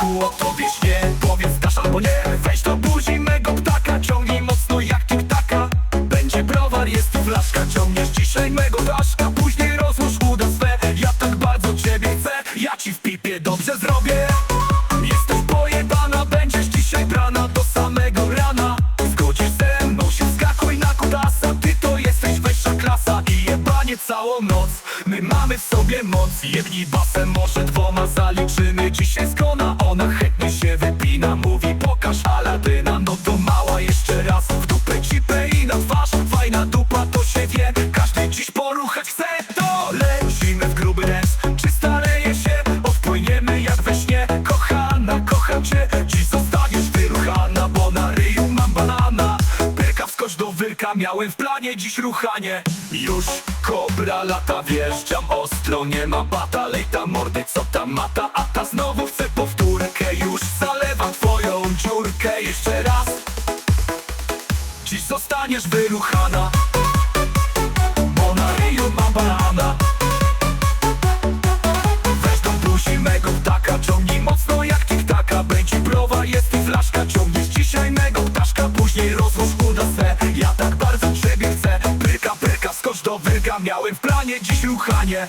o tobie śnie Powiedz dasz albo nie. Weź do buzi mego ptaka Ciągnij mocno jak tiktaka. Będzie browar, jest tu flaszka Ciągniesz dzisiaj mego daszka Później rozłóż uda swe Ja tak bardzo ciebie chcę. Ja ci w pipie dobrze zrobię My mamy w sobie moc Jedni basem może dwoma zaliczymy. Dzisiaj skona ona chętnie się wypina. Mówi pokaż aladyna. No to mała jeszcze raz W dupę cipę i na twarz Fajna dupa to się wie. Każdy dziś poruchać chce To lecimy w gruby dance Czy staleje się? Odpłyniemy jak we śnie. Kochana, kocham cię. Dziś zostaniesz wyruchana Bo na ryju mam banana. Pyrka wskocz do wyrka Miałem w planie dziś ruchanie Już kobra lata Wjeżdżam ostro, nie ma bata Lej ta mordy, co tam mata A ta znowu chce powtórkę. Już zalewam twoją dziurkę Jeszcze raz. Dziś zostaniesz wyruchana do wyrka Miałem w planie dziś ruchanie